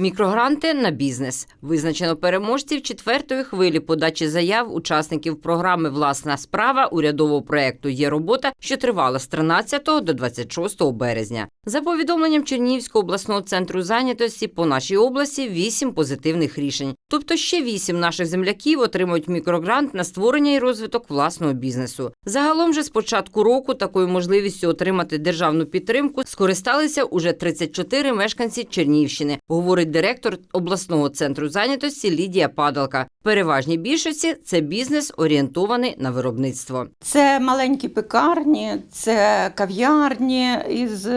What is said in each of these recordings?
Мікрогранти на бізнес визначено переможців четвертої хвилі подачі заяв учасників програми Власна справа урядового проекту Є робота, що тривала з 13 до 26 березня. За повідомленням Чернігівського обласного центру зайнятості по нашій області вісім позитивних рішень. Тобто ще вісім наших земляків отримують мікрогрант на створення і розвиток власного бізнесу. Загалом же з початку року такою можливістю отримати державну підтримку скористалися уже 34 мешканці Чернігівщини, говорить директор обласного центру зайнятості Лідія Падалка. Переважній більшості це бізнес орієнтований на виробництво. Це маленькі пекарні, це кав'ярні із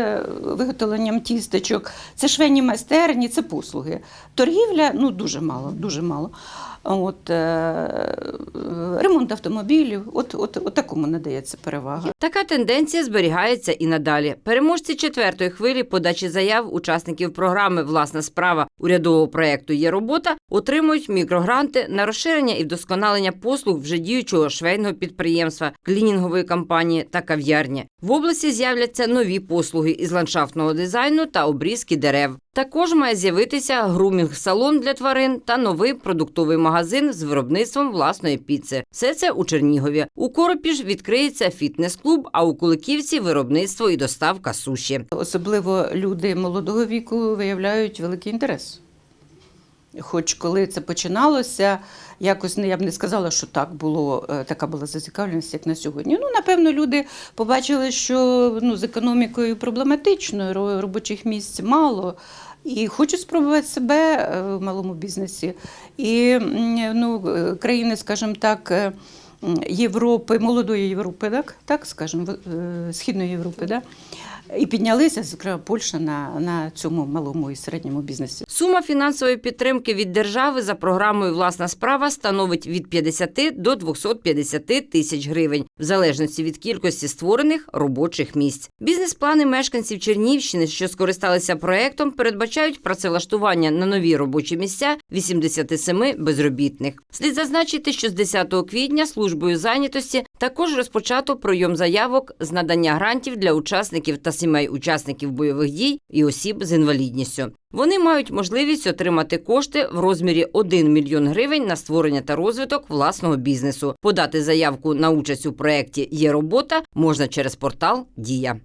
виготовленням тістечок, це швейні майстерні, це послуги. Торгівля ну дуже мало, дуже мало. От, е, ремонт автомобілів, от, от, от такому надається перевага. Така тенденція зберігається і надалі. Переможці четвертої хвилі подачі заяв учасників програми Власна справа урядового проекту Є робота отримують мікрогранти на розширення і вдосконалення послуг вже діючого швейного підприємства, клінінгової компанії та кав'ярні. В області з'являться нові послуги із ландшафтного дизайну та обрізки дерев. Також має з'явитися грумінг-салон для тварин та новий продуктовий магазин з виробництвом власної піци. Все це у Чернігові. У Коропі ж відкриється фітнес-клуб, а у Куликівці виробництво і доставка суші. Особливо люди молодого віку виявляють великий інтерес. Хоч коли це починалося, якось не я б не сказала, що так було, е, така була зацікавленість, як на сьогодні. Ну, напевно, люди побачили, що ну, з економікою проблематично, робочих місць мало. І хочуть спробувати себе е, в малому бізнесі. І ну, е, країни, скажімо так, Європи, молодої Європи, так, так скажімо, в- е, Східної Європи, да? і піднялися, зокрема, Польща на, на цьому малому і середньому бізнесі. Сума фінансової підтримки від держави за програмою Власна справа становить від 50 до 250 тисяч гривень, в залежності від кількості створених робочих місць. Бізнес-плани мешканців Чернівщини, що скористалися проектом, передбачають працевлаштування на нові робочі місця 87 безробітних. Слід зазначити, що з 10 квітня службою зайнятості також розпочато прийом заявок з надання грантів для учасників та сімей учасників бойових дій і осіб з інвалідністю. Вони мають можливість отримати кошти в розмірі 1 мільйон гривень на створення та розвиток власного бізнесу. Подати заявку на участь у проєкті є робота можна через портал Дія.